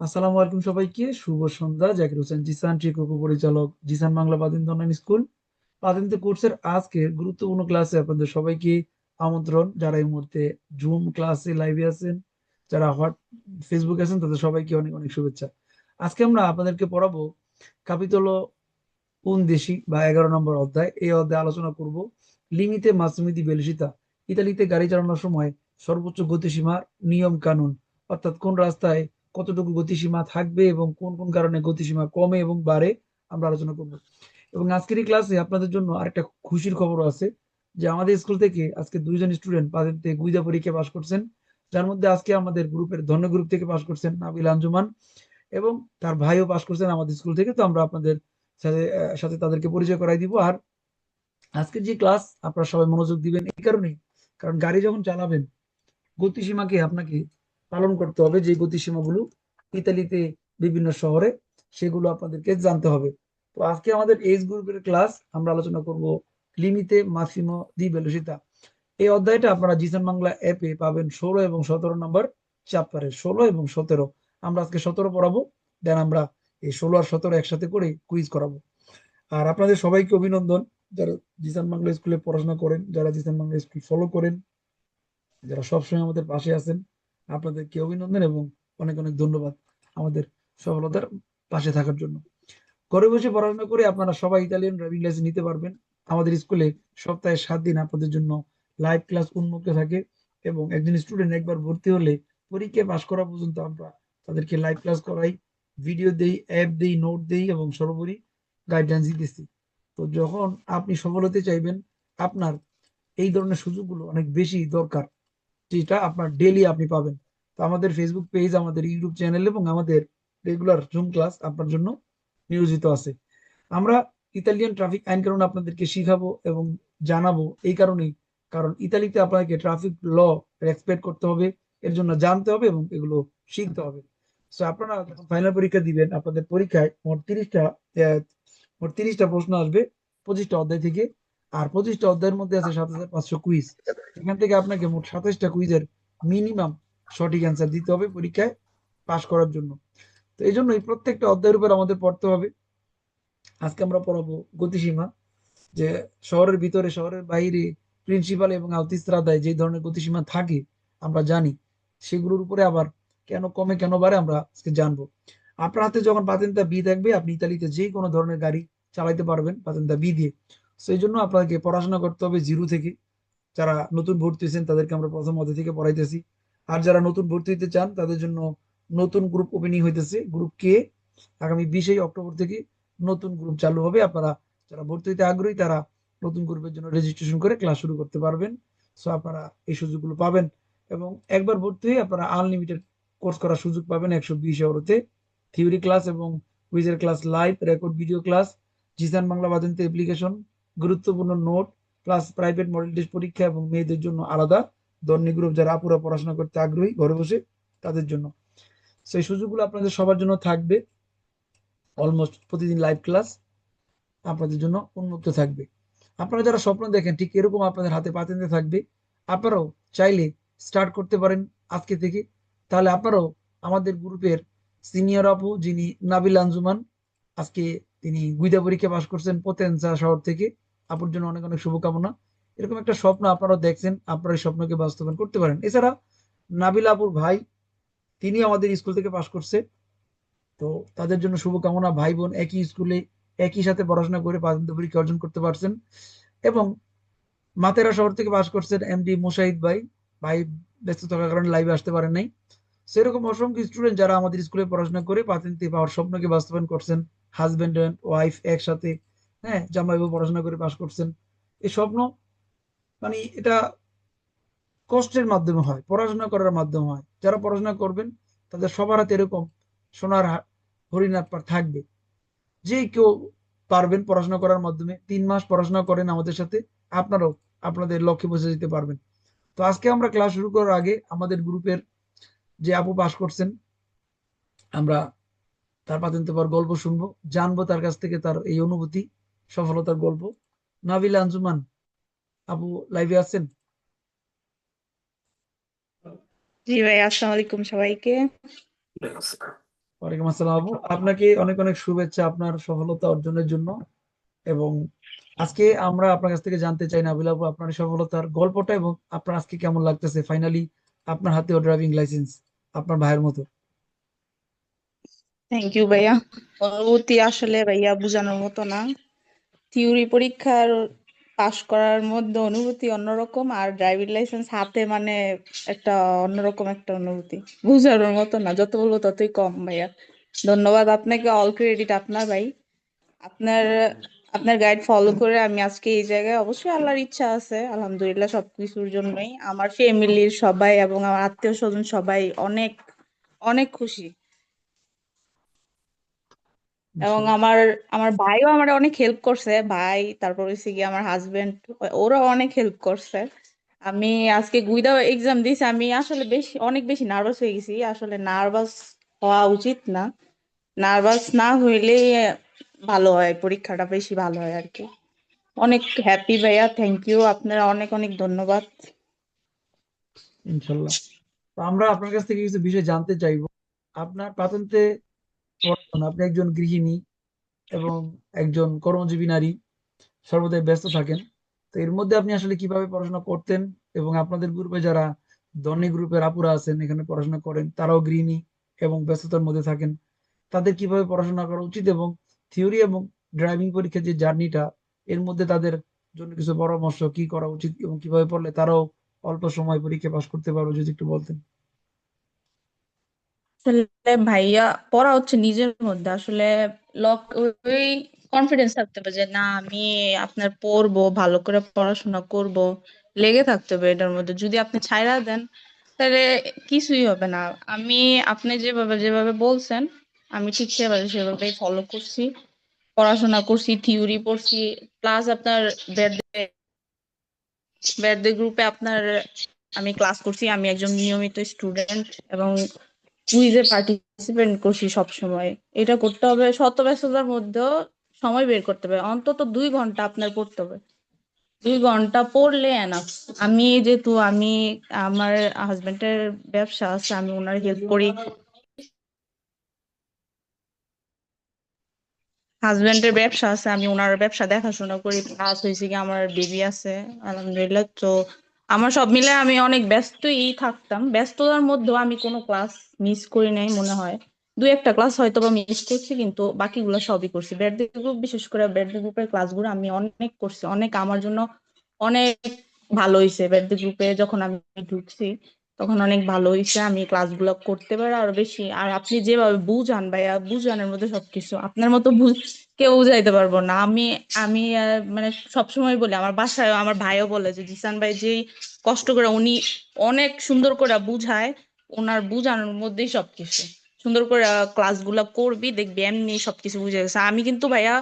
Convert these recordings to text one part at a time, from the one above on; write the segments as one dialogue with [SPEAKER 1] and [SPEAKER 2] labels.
[SPEAKER 1] আসসালামু আলাইকুম সবাইকে। শুভ সন্ধ্যা। জাকির হোসেন, জিসান শিক্ষক পরিচালক, জিসান বাংলা বাদিন্ত অনলাইন স্কুল। বাদিন্ত কোর্সের আজকে গুরুত্বপূর্ণ ক্লাসে আপনাদের সবাইকে আমন্ত্রণ। যারা এই মুহূর্তে জুম ক্লাসে লাইভে আছেন, যারা হোয়াট ফেসবুক আছেন, তাদের সবাইকে অনেক অনেক শুভেচ্ছা। আজকে আমরা আপনাদেরকে পড়াবো কাপিতল উনদেশি বা এগারো নম্বর অধ্যায়। এই অধ্যায়ে আলোচনা করব লিমিতে মাসুমিদি বেলুসিতা। ইতালিতে গাড়ি চালানোর সময় সর্বোচ্চ গতিসীমা নিয়ম কানুন। অর্থাৎ কোন রাস্তায় কতটুকু গতিসীমা থাকবে এবং কোন কোন কারণে গতিসীমা কমে এবং বাড়ে, আমরা আলোচনা করব। এবং আজকের এই ক্লাসে আপনাদের জন্য আরেকটা খুশির খবর আছে যে আমাদের স্কুল থেকে আজকে দুইজন স্টুডেন্ট পাদেরতে গুইদা পরীক্ষা পাশ করছেন। যার মধ্যে আজকে আমাদের গ্রুপের ধন্য গ্রুপ থেকে পাশ করছেন নাবিল আঞ্জুমান এবং তার ভাইও পাশ করছেন আমাদের স্কুল থেকে। তো আমরা আপনাদের সাথে সাথে তাদেরকে পরিচয় করাই দিব। আর আজকে যে ক্লাস আপনারা সবাই মনোযোগ দিবেন এই কারণেই। কারণ গাড়ি যখন চালাবেন গতিসীমাকে আপনাকে পালন করতে হবে যে গতিসীমাগুলো ইতালিতে বিভিন্ন শহরে, সেগুলো আপনাদেরকে জানতে হবে। তো আজকে আমাদের এজ গ্রুপের ক্লাস আমরা আলোচনা করব লিমিতে মাসিমো দি বেলুসিতা এই অধ্যায়টা আপনারা জিসান বাংলা অ্যাপে পাবেন ষোলো এবং সতেরো নম্বর চ্যাপ্টারে, ষোলো এবং সতেরো। আমরা আজকে সতেরো পড়াবো, দেন আমরা এই ষোলো আর সতেরো একসাথে করে কুইজ করাবো। আর আপনাদের সবাইকে অভিনন্দন, যারা জিসান বাংলা স্কুলে পড়াশোনা করেন, যারা জিসান বাংলা স্কুল ফলো করেন, যারা সবসময় আমাদের পাশে আছেন আপনাদেরকে অভিনন্দন এবং অনেক অনেক ধন্যবাদ আমাদের সফলতার পাশে থাকার জন্য। ঘরে বসে পড়াশোনা করে আপনারা সবাই ইতালিয়ান ড্রাইভিং লাইসেন্স নিতে পারবেন। আমাদের স্কুলে সপ্তাহে সাত দিন আপনাদের জন্য লাইভ ক্লাস উন্মুক্ত থাকে এবং একজন স্টুডেন্ট একবার ভর্তি হলে পরীক্ষা পাশ করা পর্যন্ত আমরা তাদেরকে লাইভ ক্লাস করাই ভিডিও দেই অ্যাপ দেই নোট দেই এবং সর্বোপরি গাইডলাইন্স দিতেছি। তো যখন আপনি সফল হতে চাইবেন, আপনার এই ধরনের সুযোগগুলো অনেক বেশি দরকার। যেটা আপনার ডেলি আপনি পাবেন। তো আমাদের ফেসবুক পেজ আমাদের ইউটিউব চ্যানেল এবং আমাদের রেগুলার জুম ক্লাস আপনার জন্য নিয়োজিত আছে। আমরা ইতালিয়ান ট্রাফিক আইন কারণ আপনাদেরকে শিখাবো এবং জানাব এই কারণেই। কারণ ইতালিতে আপনাকে ট্রাফিক ল রেসপেক্ট করতে হবে, এর জন্য জানতে হবে এবং এগুলো শিখতে হবে। সো আপনারা যখন ফাইনাল পরীক্ষা দিবেন, আপনাদের পরীক্ষায় মোট তিরিশটা মোট তিরিশটা প্রশ্ন আসবে পঁচিশটা অধ্যায় থেকে। আর পঁচিশটা অধ্যায়ের মধ্যে আছে সাত হাজার পাঁচশো কুইজ। এখান থেকে আপনাকে মোট সাতাশটা কুইজের মিনিমাম সঠিক অ্যান্সার দিতে হবে পরীক্ষায় পাশ করার জন্য। তো এই জন্য এই প্রত্যেকটা অধ্যায়ের উপর আমাদের পড়তে হবে। আজকে আমরা পড়াবো গতিসীমা, যে শহরের ভিতরে, শহরের বাইরে প্রিন্সিপাল এবং আলতিস্ত্রাদায় যে ধরনের গতিসীমা থাকে, আমরা জানি। সেগুলোর উপরে আবার কেন কমে, কেন বাড়ে আমরা আজকে জানব। আপনার হাতে যখন পাতেন্তা বি থাকবে, আপনি ইতালিতে যে কোনো ধরনের গাড়ি চালাইতে পারবেন পাতেন্তা বি দিয়ে। সেই জন্য আপনাকে পড়াশোনা করতে হবে জিরো থেকে। যারা নতুন ভর্তি হয়েছেন, তাদেরকে আমরা প্রথম অধ্যায় থেকে পড়াইতেছি। আর যারা নতুন ভর্তি হইতে চান, তাদের জন্য নতুন গ্রুপ ওপেনিং হইতেছে। গ্রুপ কে আগামী বিশে অক্টোবর থেকে নতুন গ্রুপ চালু হবে। আপনারা যারা ভর্তি হইতে আগ্রহী, তারা নতুন গ্রুপের জন্য রেজিস্ট্রেশন করে ক্লাস শুরু করতে পারবেন। সো আপনারা এই সুযোগগুলো পাবেন। এবং একবার ভর্তি হয়ে আপনারা আনলিমিটেড কোর্স করার সুযোগ পাবেন একশো বিশ ইউরোতে থিওরি ক্লাস এবং কুইজের class live record video class Zisan Bangla বাদন্ত application গুরুত্বপূর্ণ note plus private model test পরীক্ষা এবং মেয়েদের জন্য আলাদা দর্নি গ্রুপ যারা আপুরা পড়াশোনা করতে আগ্রহী ঘরে বসে তাদের জন্য। সেই সুযোগগুলো আপনাদের সবার জন্য থাকবে। অলমোস্ট প্রতিদিন লাইভ ক্লাস আপনাদের জন্য উন্মুক্ত থাকবে। আপনারা যারা স্বপ্ন দেখেন, ঠিক এরকম আপনাদের হাতে পাতেন্তে থাকবে। আপনারাও চাইলে স্টার্ট করতে পারেন আজকে থেকে। তাহলে আপনারাও আমাদের গ্রুপের সিনিয়র আপু যিনি নাবিল আঞ্জুমান, আজকে তিনি গুইদা পরীক্ষা পাশ করছেন পোতেনসা শহর থেকে। আপুর জন্য অনেক অনেক শুভকামনা। এরকম একটা স্বপ্ন আপনারা দেখছেন, আপনারা এই স্বপ্নকে বাস্তবায়ন করতে পারেন। এছাড়া নাবিল আপুর ভাই, তিনি আমাদের স্কুল থেকে পাশ করছে। তো তাদের জন্য শুভকামনা, ভাই বোন একই স্কুলে একই সাথে পড়াশোনা করে প্রাথমিক পরীক্ষা অর্জন করতে পারছেন। এবং মাতেরা শহর থেকে পাশ করছেন এমডি মুশাহিদ ভাই। ভাই ব্যস্ত থাকার কারণে লাইভে আসতে পারেন নাই। সেরকম অসংখ্য স্টুডেন্ট যারা আমাদের স্কুলে পড়াশোনা করে প্রাথমিক পাওয়ার স্বপ্নকে বাস্তবায়ন করছেন হাজবেন্ড অ্যান্ড ওয়াইফ একসাথে। হ্যাঁ জামাইবাবু পড়াশোনা করে পাশ করছেন। এই স্বপ্ন মানে এটা কষ্টের মাধ্যমে হয়, পড়াশোনা করার মাধ্যমে হয়। যারা পড়াশোনা করবেন, তাদের সবার হাতে এরকম সোনার হা- হরিণার থাকবে। যে কেউ পারবেন পড়াশোনা করার মাধ্যমে, তিন মাস পড়াশোনা করেন আমাদের সাথে, আপনারাও আপনাদের লক্ষ্যে পৌঁছে যেতে পারবেন। তো আজকে আমরা ক্লাস শুরু করার আগে আমাদের গ্রুপের যে আপু পাশ করছেন, আমরা তার পাতেন গল্প শুনব, জানব তার কাছ থেকে তার এই অনুভূতি। সফলতার গল্প। নাবিল আঞ্জুমান আপু লাইভে আছেন?
[SPEAKER 2] জি ভাই আসসালামু আলাইকুম সবাইকে।
[SPEAKER 1] ওয়ালাইকুম আসসালাম আপু। আপনাকে অনেক অনেক শুভেচ্ছা আপনার সফলতা অর্জনের জন্য। এবং আজকে আমরা আপনার কাছ থেকে জানতে চাই নাবিল আপু আপনার সফলতার গল্পটা এবং আপনার আজকে কেমন লাগতেছে? ফাইনালি আপনার হাতেও ড্রাইভিং লাইসেন্স আপনার ভাইয়ের মতো।
[SPEAKER 2] থ্যাংক ইউ ভাইয়া। অনুভূতি আসলে ভাইয়া বোঝানোর মতো না। থিওরি পরীক্ষার পাশ করার মধ্যে অনুভূতি অন্যরকম আর ড্রাইভিং লাইসেন্স হাতে মানে একটা অন্যরকম একটা অনুভূতি। বোঝানোর মতো না, যত বলব ততই কম ভাইয়া। ধন্যবাদ আপনাকে অল ক্রেডিট আপনার ভাই। আপনার আপনার গাইড ফলো করে আমি আজকে এই জায়গায় অবশ্যই আল্লাহর ইচ্ছা আছে, আলহামদুলিল্লাহ সবকিছুর জন্যই। আমার ফ্যামিলির সবাই এবং আমার আত্মীয় স্বজন সবাই অনেক অনেক খুশি। এবং আমার আমার ভাইও আমার অনেক হেল্প করছে ভাই তারপর হচ্ছে গিয়ে আমার হাজবেন্ড ওরা অনেক হেল্প করছে। আমি আজকে গুইদা এক্সাম দিয়েছি আমি আসলে বেশি অনেক বেশি নার্ভাস হয়ে গেছি আসলে নার্ভাস হওয়া উচিত না। নার্ভাস না হইলে ভালো হয় পরীক্ষাটা বেশি ভালো হয় আর কি। অনেক হ্যাপি ভাইয়া থ্যাংক ইউ আপনারা অনেক অনেক ধন্যবাদ।
[SPEAKER 1] ইনশাল্লাহ। তো আমরা আপনার কাছ থেকে কিছু বিষয় জানতে চাইব। আপনার প্রাথমিতে পড়াশোনা আপনি একজন গৃহিণী এবং একজন কর্মজীবী নারী, সর্বদাই ব্যস্ত থাকেন। তো এর মধ্যে আপনি আসলে কীভাবে পড়াশোনা করতেন এবং আপনাদের গ্রুপে যারা ধনী গ্রুপের আপুরা আছেন, এখানে পড়াশোনা করেন, তারাও গৃহিণী এবং ব্যস্ততার মধ্যে থাকেন। তাদের কীভাবে পড়াশোনা করা উচিত এবং থিওরি এবং ড্রাইভিং পরীক্ষার যে জার্নিটা, এর মধ্যে তাদের জন্য কিছু পরামর্শ কি করা উচিত এবং কীভাবে পড়লে তারাও অল্প সময় পরীক্ষা পাশ করতে পারবে যদি একটু বলতেন।
[SPEAKER 2] আসলে ভাইয়া পড়া হচ্ছে নিজের মধ্যে। আসলে লক ওই কনফিডেন্স থাকতে হবে যে, না, আমি আপনার পড়ব, ভালো করে পড়াশোনা করব। লেগে থাকতে হবে এটার মধ্যে। যদি আপনি ছাইড়া দেন, তাহলে কিছুই হবে না। আমি, আপনি যেভাবে যেভাবে বলছেন, আমি ঠিক সেভাবে, সেভাবেই ফলো করছি। পড়াশোনা করছি থিওরি পড়ছি প্লাস আপনার ব্যাডদের গ্রুপে আপনার, আমি ক্লাস করছি, আমি একজন নিয়মিত স্টুডেন্ট এবং কুইজে পার্টিসিপেন্ট করছি সব সময় এটা করতে হবে শত ব্যস্ততার মধ্যেও সময় বের করতে হবে। অন্তত দুই ঘণ্টা আপনার পড়তে হবে। দুই ঘণ্টা পড়লে এনাফ আমি যেহেতু আমি, আমার হাজবেন্ডের ব্যবসা আছে, আমি ওনার হেল্প করি। হাজবেন্ডের ব্যবসা আছে, আমি ওনার ব্যবসা দেখাশোনা করি। হয়েছে কি আমার বেবি আছে, আলহামদুলিল্লাহ। তো আমার সব মিলে আমি অনেক ব্যস্তই থাকতাম। ব্যস্ততার মধ্যেও আমি কোনো ক্লাস মিস করি নাই মনে হয়। দু একটা ক্লাস হয়তো বা মিস করছি, কিন্তু বাকিগুলো সবই করছি। ব্যাডি গ্রুপ বিশেষ করে ব্যাডি গ্রুপের ক্লাসগুলো আমি অনেক করছি। অনেক আমার জন্য অনেক ভালো হয়েছে ব্যাডি গ্রুপে যখন আমি ঢুকছি। তখন অনেক ভালো হয়েছে আমি ক্লাসগুলো করতে পারি আরও বেশি। আর আপনি যেভাবে বুঝান ভাইয়া, বুঝানোর মধ্যে সবকিছু। আপনার মতো কেউ বুঝাইতে পারব না। আমি আমি মানে সবসময় বলি, আমার বাসায় আমার ভাইও বলে যে, জিসান ভাই যেই কষ্ট করে উনি অনেক সুন্দর করে বুঝায়, ওনার বুঝানোর মধ্যেই সবকিছু। সুন্দর করে ক্লাসগুলা করবি, দেখবি এমনি সবকিছু বুঝে গেছে। আমি কিন্তু ভাইয়া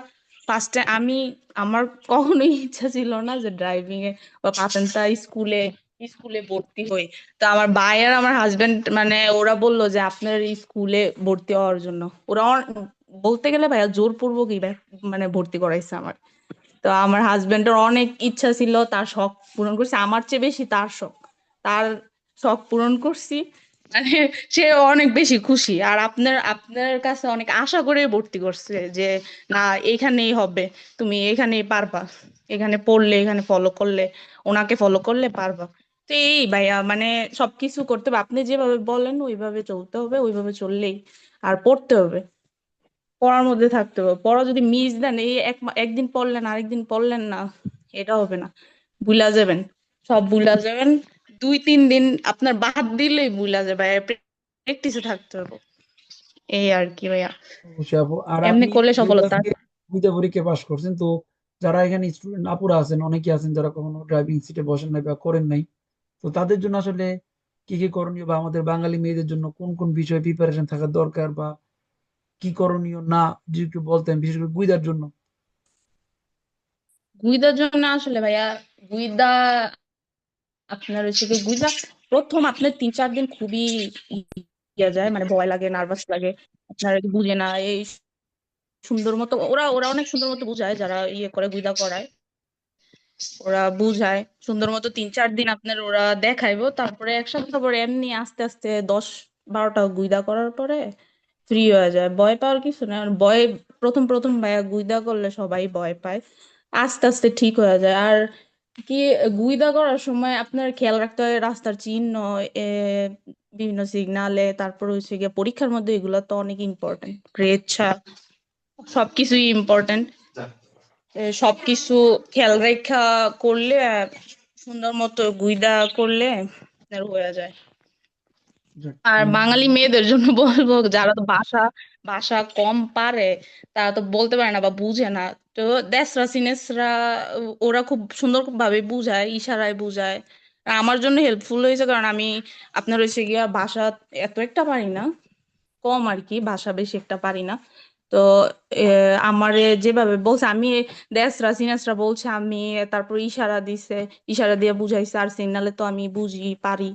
[SPEAKER 2] ফার্স্টে আমি, আমার কখনোই ইচ্ছা ছিল না যে ড্রাইভিং এ বা পাতেনটা স্কুলে স্কুলে ভর্তি হই। তো আমার ভাই আর আমার হাজবেন্ড মানে ওরা বলল যে আপনার স্কুলে ভর্তি হওয়ার জন্য। ওরা বলতে গেলে ভাইয়া জোরপূর্বকই ব্যা- মানে ভর্তি করাইছে আমার। তো আমার হাজবেন্ডের অনেক ইচ্ছা ছিল, তার শখ পূরণ করছে। আমার চেয়ে বেশি তার শখ। তার শখ পূরণ করছি মানে সে অনেক বেশি খুশি। আর আপনার আপনার কাছে অনেক আশা করে ভর্তি করছে যে, না, এখানেই হবে। তুমি এখানেই পারবা। এখানে পড়লে, এখানে ফলো করলে, ওনাকে ফলো করলে পারবা। তো এই ভাইয়া মানে সবকিছু করতে হবে। আপনি যেভাবে বলেন ওইভাবে চলতে হবে ওইভাবে চললেই আর পড়তে হবে। পড়ার মধ্যে থাকতে হবে। পড়া যদি মিস দেন এই এক একদিন পড়লেন আরেকদিন পড়লেন না এটা হবে না। ভুলা যাবেন সব ভুলা যাবেন। দুই তিন দিন আপনার বাদ দিলেই ভুলা যাবে ভাইয়া প্র্যাকটিসে থাকতে হবে। এই আর কি ভাইয়া। এমনি
[SPEAKER 1] আপনি
[SPEAKER 2] করলে সফলতা।
[SPEAKER 1] দুইটা পরীক্ষা পাশ করছেন তো যারা এখানে স্টুডেন্ট আপুরা আছেন অনেকে আছেন যারা কখনো ড্রাইভিং সিটে বসেন নাই বা করেন নাই তো তাদের জন্য আসলে কি কি করণীয় বা আমাদের বাঙালি মেয়েদের জন্য কোন কোন বিষয়ে প্রিপারেশন থাকা দরকার বা কি করণীয় না, যদি একটু বলতেন, বিশেষ করে গুইদার জন্য?
[SPEAKER 2] গুইদার জন্য আসলে ভাইয়া, গুইদা আপনার হচ্ছে কি, গুইদা প্রথম আপনার তিন, চার দিন খুবই ইয়া যায় মানে ভয় লাগে নার্ভাস লাগে, আপনার বুঝে না, এই সুন্দর মতো, ওরা ওরা অনেক সুন্দর মতো বুঝায় যারা ইয়ে করে, গুইদা করায়। ওরা বুঝায়। সুন্দর মতো তিন চার দিন আপনার ওরা দেখাইবো। তারপরে এক সপ্তাহ পরে এমনি আস্তে আস্তে দশ বারোটা গুইদা করার পরে ফ্রি হয়ে যায়। ভয় পাওয়ার কিছু না ভয়, প্রথম প্রথম ভাইয়া গুইদা করলে সবাই ভয় পায়। আস্তে আস্তে ঠিক হয়ে যায়। আর কি গুইদা করার সময় আপনার খেয়াল রাখতে হয় রাস্তার চিহ্ন বিভিন্ন সিগনালে তারপর হচ্ছে গিয়ে পরীক্ষার মধ্যে এগুলো তো অনেক ইম্পর্টেন্ট রেচ্ছা সবকিছুই ইম্পর্টেন্ট সবকিছু খেয়াল রেখা করলে সুন্দর মতো গুইদা করলে আপনার হয়ে যায়। আর বাঙালি মেয়েদের জন্য বলব যারা তো ভাষা ভাষা কম পারে তারা তো বলতে পারে না বা বুঝে না। তো দেশরা সিনেসরা ওরা খুব সুন্দর ভাবে বুঝায় ইশারায় বুঝায়। আর আমার জন্য হেল্পফুল হয়েছে কারণ আমি আপনার হয়েছে গিয়া ভাষা এত একটা পারি না কম আর কি ভাষা বেশি একটা পারি না। তো আমারে যেভাবে বলছে আমি দেশরা সিনেসরা বলছে আমি তারপর ইশারা দিছে ইশারা দিয়ে বুঝাইছে আর সিগনালে তো আমি বুঝি পারি।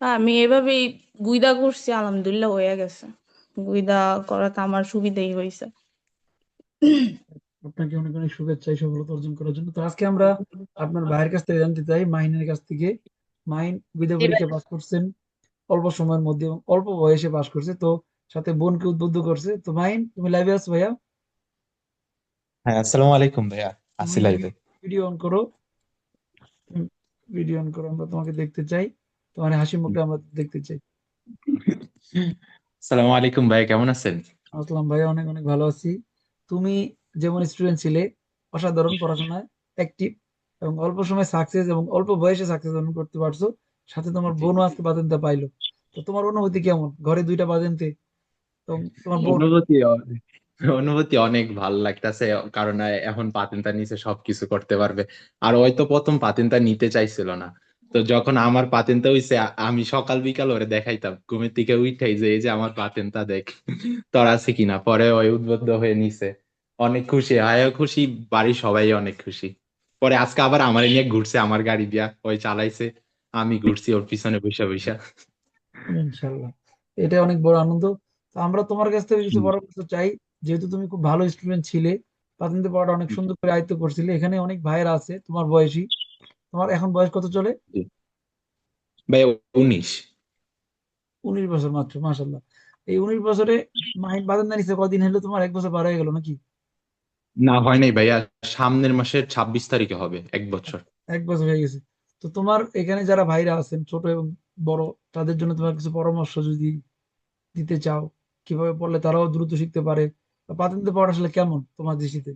[SPEAKER 2] আমি এভাবেই গুইদা করছি আলহামদুলিল্লাহ হয়ে গেছে। গুইদা করাতে আমার সুবিধাই হয়েছে
[SPEAKER 1] আপনাকে অনেক অনেক শুভেচ্ছা এই সফলতা অর্জন করার জন্য। তো আজকে আমরা আপনার ভাইয়ের কাছ থেকে জানতে চাই মাহিনের কাছ থেকে। মাহিন বিদ্যা পরীক্ষা পাস করছেন অল্প সময়ের মধ্যে অল্প বয়সে পাস করছে। তো সাথে বোনকে উদ্বুদ্ধ করছে। তো মাহিন তুমি লাইভে আছো ভাইয়া?
[SPEAKER 3] হ্যাঁ আসসালামু আলাইকুম ভাইয়া। আসি লাইভে
[SPEAKER 1] ভিডিও অন করো। ভিডিও অন করো আমরা তোমাকে দেখতে চাই। তোমার হাসি মুখটা আমরা দেখতে চাই।
[SPEAKER 3] আসসালামু আলাইকুম ভাইয়া কেমন আছেন?
[SPEAKER 1] আসলাম ভাইয়া অনেক অনেক ভালো আছি। তুমি যেমন স্টুডেন্ট ছিলে অসাধারণ পড়াশোনায় অ্যাক্টিভ এবং অল্প সময় সাকসেস এবং অল্প বয়সে সাকসেস অর্জন করতে পারছ। সাথে তোমার বোনও আজকে বাতেনটা পাইলো। তো তোমার অনুভূতি কেমন? ঘরে দুইটা বোন
[SPEAKER 3] অনুভূতি অনুভূতি অনেক ভালো লাগতেছে কারণ এখন পাতেনটা নিচে সবকিছু করতে পারবে। আর হয়তো প্রথম পাতেনটা নিতে চাইছিল না। তো যখন আমার পাতেনটা হইছে আমি সকাল বিকাল ওরে দেখাইতাম ঘুমের থেকে উঠাই যে এই যে আমার পাতেনটা দেখ তোর আছে কিনা? পরে ওই উদ্বুদ্ধ হয়ে নিছে। অনেক খুশি আয়ও খুশি বাড়ির সবাই অনেক খুশি। পরে আজকে আবার আমার নিয়ে ঘুরছে আমার গাড়ি দিয়া ওই চালাইছে আমি ঘুরছি ওর পিছনে বসে বসে।
[SPEAKER 1] ইনশাল্লাহ। এটা অনেক বড় আনন্দ। তো আমরা তোমার কাছ থেকে কিছু। পরামর্শ চাই। যেহেতু তুমি খুব ভালো স্টুডেন্ট ছিলে পাতেনতে পড়াটা অনেক সুন্দর করে আয়ত্ত করছিলে। এখানে অনেক ভাইয়েরা আছে তোমার বয়সী। তোমার এখন বয়স কত চলে?
[SPEAKER 3] ভাই উনিশ।
[SPEAKER 1] উনিশ বছর মাত্র মাশাল্লাহ এই উনিশ বছরে মাহিন বাতেন নিছে কদিন হলো তোমার? এক বছর পার হয়ে গেল নাকি?
[SPEAKER 3] না হয় নাই ভাইয়া। সামনের মাসের ছাব্বিশ তারিখে হবে এক বছর।
[SPEAKER 1] এক বছর হয়ে গেছে। তো তোমার এখানে যারা ভাইরা আছেন ছোট এবং বড় তাদের জন্য তোমার কিছু পরামর্শ যদি দিতে চাও কীভাবে পড়লে তারাও দ্রুত শিখতে পারে? পাতেন্তে পড়া আসলে কেমন তোমার দৃষ্টিতে?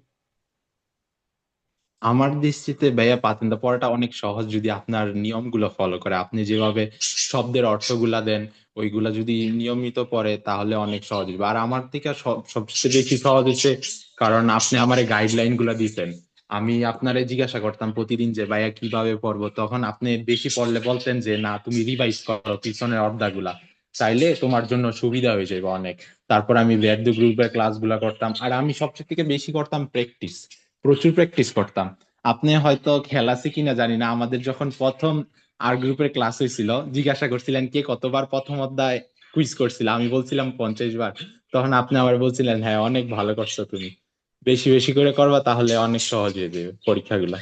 [SPEAKER 3] আমার দৃষ্টিতে ভাইয়া পাতেন্তা পড়াটা অনেক সহজ যদি আপনার নিয়মগুলো ফলো করে। আপনি যেভাবে শব্দের অর্থগুলা দেন, ওইগুলা যদি নিয়মিত পড়ে তাহলে অনেক সহজ হবে আর আমার থেকে সব- সবচেয়ে বেশি সহজ হচ্ছে কারণ আপনি আমার গাইডলাইনগুলা দিতেন। আমি আপনারে জিজ্ঞাসা করতাম প্রতিদিন যে, ভাইয়া কীভাবে পড়ব? তখন আপনি বেশি পড়লে বলতেন যে, না, তুমি রিভাইজ করো পিছনের অর্ধাগুলা। চাইলে তোমার জন্য সুবিধা হয়ে যাবে অনেক। তারপর আমি ব্যাড গ্রুপের ক্লাসগুলা করতাম। আর আমি সবচেয়ে থেকে বেশি করতাম প্র্যাকটিস প্রচুর প্র্যাকটিস করতাম। আপনি হয়তো খেলা আছে কিনা জানি না। আমাদের যখন প্রথম আর গ্রুপের ক্লাস হয়েছিল, জিজ্ঞাসা করছিলেন, কে কতবার প্রথম অধ্যায় কুইজ করছিল? আমি বলছিলাম, পঞ্চাশ বার। তখন আপনি আবার বলছিলেন হ্যাঁ অনেক ভালো করছ তুমি। বেশি বেশি করে করবা তাহলে অনেক সহজ হয়ে যাবে পরীক্ষাগুলা।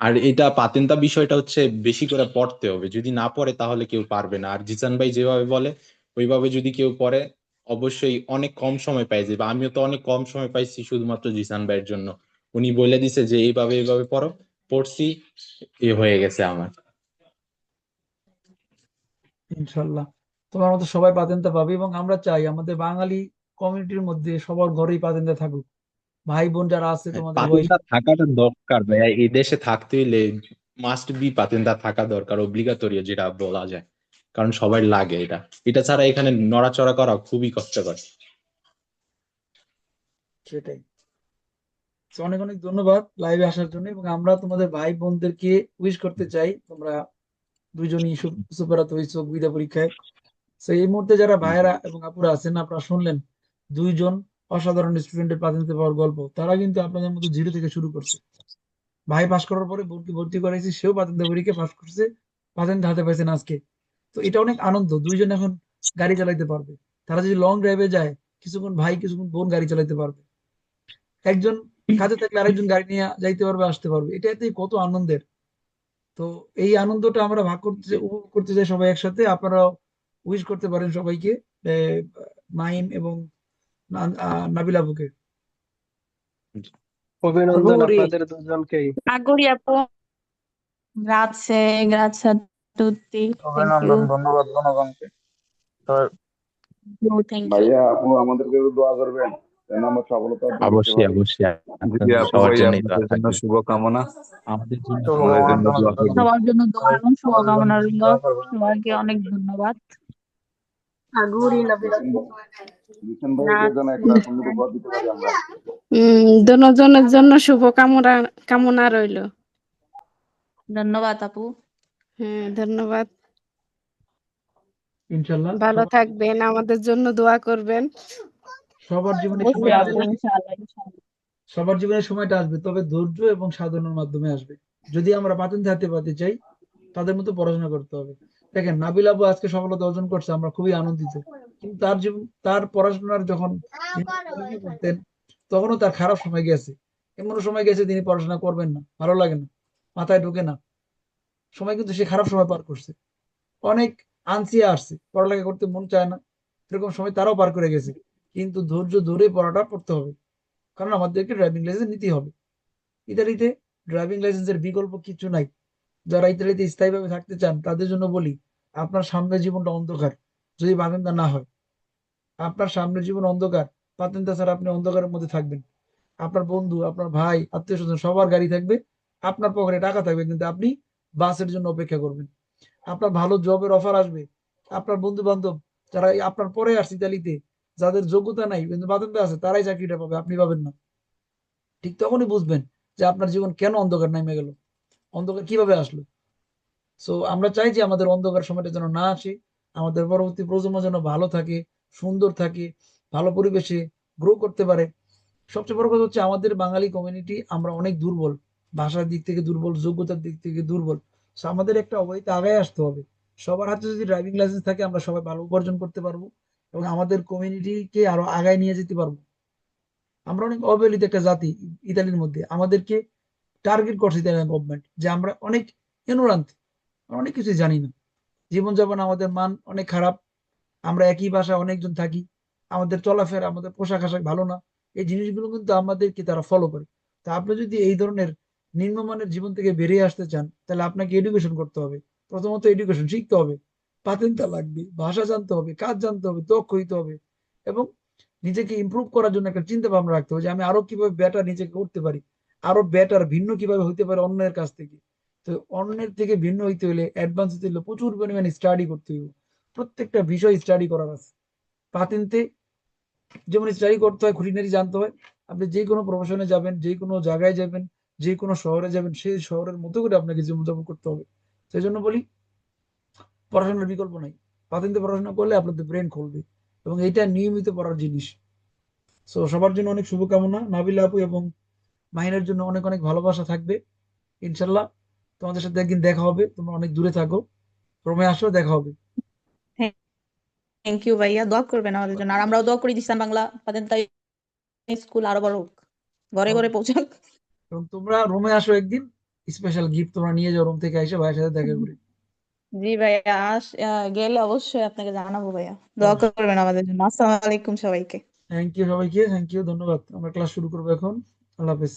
[SPEAKER 3] আর এটা পাতেন্তা বিষয়টা হচ্ছে বেশি করে পড়তে হবে। যদি না পড়ে তাহলে কেউ পারবে না। আর জিসান ভাই যেভাবে বলে, ওইভাবে যদি কেউ পড়ে, অবশ্যই অনেক কম সময় পাই যাবে আমিও তো অনেক কম সময় পাইছি শুধুমাত্র জিসান ভাইয়ের জন্য। উনি বলে দিছে যে, এইভাবে এইভাবে পড়ো। পড়ছি, এ হয়ে গেছে আমার।
[SPEAKER 1] ইনশাল্লাহ। তোমার মতো সবাই পাতেন্তে পাবে এবং আমরা চাই আমাদের বাঙালি কমিউনিটির মধ্যে সবার ঘরেই পাতেন্তে থাকুক। ভাই বোন যারা আছে তোমাদের
[SPEAKER 3] পাতেন্তা থাকাটা দরকার ভাইয়া। এই দেশে থাকতে হইলে মাস্ট বি পাতেন্তা থাকা দরকার অব্লিগাতরি যেটা বলা যায়। কারণ সবাই লাগে এটা। এটা ছাড়া এখানে নড়াচড়া করা খুবই কষ্টকর।
[SPEAKER 1] সেটাই। অনেক অনেক ধন্যবাদ লাইভে আসার জন্য এবং আমরা তোমাদের ভাই বোনদেরকে উইশ করতে চাই। তোমরা দুইজনই সুপারাত হয়েছো বিদ্যা পরীক্ষায়। তো এই মুহূর্তে যারা ভাইয়েরা এবং আপুরা আছেন আপনারা শুনলেন দুইজন অসাধারণ স্টুডেন্টের প্রাধান্য পাওয়ার গল্প। তারা কিন্তু আপনাদের মতো জিরো থেকে শুরু করছে। ভাই পাশ করার পরে বোনকে ভর্তি করাইছি সেও প্রাধান্য পরীক্ষা পাশ করছে প্রাধান্য হাতে পাইছেন আজকে। তো এটা অনেক আনন্দ দুইজন এখন গাড়ি চালাইতে পারবে। তারা যদি লং ড্রাইভে যায় কিছুক্ষণ ভাই কিছুক্ষণ বোন গাড়ি চালাইতে পারবে। একজন কাজে থাকলে আরেকজন গাড়ি নিয়ে যাইতে পারবে আসতে পারবে। এটা এতে কত আনন্দের। তো এই আনন্দটা আমরা ভাগ করতে উপভোগ করতে চাই সবাই একসাথে। আপনারাও উইশ করতে পারেন সবাইকে এ, মাহিম এবং নাবিল
[SPEAKER 4] অভিনন্দন. আপনাদের দুজনকেই।
[SPEAKER 2] Auguri আপু। grazie grazie a tutti
[SPEAKER 5] অভিনন্দন ধন্যবাদ জনগণকে।
[SPEAKER 6] ভাইয়া আপু আমাদেরকে দোয়া করবেন। যেন আমরা সফলতা
[SPEAKER 3] অবশ্যই সবার
[SPEAKER 5] জন্য শুভকামনা।
[SPEAKER 3] আমাদের জন্য সবার জন্য
[SPEAKER 5] জন্য
[SPEAKER 3] দোয়া
[SPEAKER 5] দোয়া
[SPEAKER 3] করবেন।
[SPEAKER 2] সবার জন্য দোয়া এবং শুভকামনা রইল। সবাইকে অনেক ধন্যবাদ।
[SPEAKER 7] দুজনের জন্য শুভকামনা কামনা রইল।
[SPEAKER 2] ধন্যবাদ আপু।
[SPEAKER 7] হ্যাঁ ধন্যবাদ।
[SPEAKER 1] ইনশাল্লাহ।
[SPEAKER 7] ভালো থাকবেন আমাদের জন্য দোয়া করবেন।
[SPEAKER 1] সবার জীবনে সময় আসবে।
[SPEAKER 2] ইনশাআল্লাহ ইনশাআল্লাহ
[SPEAKER 1] সবার জীবনে সময়টা আসবে তবে ধৈর্য এবং সাধনার মাধ্যমে আসবে। যদি আমরা পাতেন হাতে পাতে চাই তাদের মতো পড়াশোনা করতে হবে। দেখেন নাবিল আবু আজকে সফলতা অর্জন করছে আমরা খুবই আনন্দিত। কিন্তু তার জীবন তার পড়াশোনার যখন করতেন তখনও তার খারাপ সময় গেছে। এমনও সময় গেছে তিনি পড়াশোনা করবেন না ভালো লাগে না মাথায় ঢোকে না। সময় কিন্তু সে খারাপ সময় পার করছে। অনেক আনসিয়া আসছে পড়ালেখা করতে মন চায় না এরকম সময় তারাও পার করে গেছে। কিন্তু ধৈর্য ধরে পড়াটা পড়তে হবে। কারণ আমাদেরকে ড্রাইভিং লাইসেন্স নিতে হবে। ইতালিতে ড্রাইভিং লাইসেন্সের বিকল্প কিছু নাই। যারা ইতালিতে স্থায়ীভাবে থাকতে চান, তাদের জন্য বলি, আপনার সামনের জীবনটা অন্ধকার। যদি বাতিনতা না হয়, আপনার সামনের জীবন অন্ধকার। বাতিনতা ছাড়া আপনি অন্ধকারের মধ্যে থাকবেন। আপনার বন্ধু, আপনার ভাই আত্মীয় স্বজন সবার গাড়ি থাকবে, আপনার পকেটে টাকা থাকবে, কিন্তু আপনি বাসের জন্য অপেক্ষা করবেন। আপনার ভালো জবের অফার আসবে। আপনার বন্ধু বান্ধব যারা আপনার পরে আসছে ইতালিতে, যাদের যোগ্যতা নাই, কিন্তু বাতিনতা আছে, তারাই চাকরিটা পাবে, আপনি পাবেন না। ঠিক তখনই বুঝবেন যে আপনার জীবন কেন অন্ধকার নেমে গেল। অন্ধকার, কীভাবে আসলো? সো আমরা চাই যে আমাদের অন্ধকার সময়টা যেন না আসে, আমাদের পরবর্তী প্রজন্ম যেন ভালো থাকে, সুন্দর থাকে, ভালো পরিবেশে গ্রো করতে পারে। সবচেয়ে বড় কথা হচ্ছে আমাদের বাঙালি কমিউনিটি আমরা অনেক দুর্বল, ভাষার দিক থেকে দুর্বল, যোগ্যতার দিক থেকে দুর্বল। সো আমাদের একটা অবহিতে আগায় আসতে হবে। সবার হাতে যদি ড্রাইভিং লাইসেন্স থাকে, আমরা সবাই ভালো উপার্জন করতে পারব এবং আমাদের কমিউনিটিকে আরও আগায় নিয়ে যেতে পারব। আমরা অনেক অবহেলিত একটা জাতি ইতালির মধ্যে। আমাদেরকে টার্গেট করছে ইতালিয়ান গভর্নমেন্ট যে আমরা অনেক ইনোরান্ত অনেক কিছু জানি না। জীবনযাপন আমাদের মান অনেক খারাপ, আমরা একই ভাষায় অনেকজন থাকি, আমাদের চলাফেরা, আমাদের পোশাক আশাক ভালো না, এই জিনিসগুলো কিন্তু আমাদেরকে তারা ফলো করে। তা আপনি যদি এই ধরনের নিম্নমানের জীবন থেকে বেরিয়ে আসতে চান, তাহলে আপনাকে এডুকেশন করতে হবে। প্রথমত এডুকেশন শিখতে হবে, পাতেন্তা লাগবে, ভাষা জানতে হবে, কাজ জানতে হবে, দক্ষ হইতে হবে এবং নিজেকে ইমপ্রুভ করার জন্য একটা চিন্তা ভাবনা রাখতে হবে যে আমি আরও কীভাবে বেটার নিজেকে করতে পারি। আরও বেটার ভিন্ন কীভাবে হইতে পারে অন্যের কাছ থেকে। তো অন্যের থেকে ভিন্ন হইতে হলে অ্যাডভান্স হতে হলে প্রচুর পরিমাণে স্টাডি করতে হবে প্রত্যেকটা বিষয় স্টাডি করার আছে। পাতেন্তে যেমন স্টাডি করতে হয় খুঁটিনাটি জানতে হয়, আপনি যে কোনো প্রফেশনে যাবেন, যে কোনো জায়গায় যাবেন, যে কোনো শহরে যাবেন, সেই শহরের মতো করে আপনাকে জীবনযাপন করতে হবে। সেই জন্য বলি, পড়াশোনার বিকল্প নাই। পাতেন্তে পড়াশোনা করলে আপনাদের ব্রেন খুলবে এবং এটা নিয়মিত পড়ার জিনিস। সো সবার জন্য অনেক শুভকামনা। নাবিলা আপু এবং মাহিনের জন্য অনেক অনেক ভালোবাসা থাকবে ইনশাল্লাহ। তোমাদের সাথে একদিন দেখা হবে তোমরা অনেক দূরে থাকো। রোমে আসো দেখা হবে।
[SPEAKER 2] থ্যাংক ইউ ভাইয়া দোয়া করবেন আমাদের জন্য। আর আমরাও দোয়া করি দিসান বাংলা পাতেন্তা স্কুল আরও বড় হোক। ঘরে ঘরে পৌঁছাক।
[SPEAKER 1] এবং তোমরা রোমে আসো একদিন স্পেশাল গিফট তোমরা নিয়ে যাও রুম থেকে এসে ভাইয়ের সাথে দেখা করে।
[SPEAKER 2] জি ভাইয়া আস গেলে অবশ্যই আপনাকে জানাব ভাইয়া। দোয়া করবেন আমাদের জন্য। আসসালামু আলাইকুম সবাইকে।
[SPEAKER 1] থ্যাংক ইউ সবাইকে থ্যাংক ইউ ধন্যবাদ। আমরা ক্লাস শুরু করব এখন। আল্লাহ হাফেজ।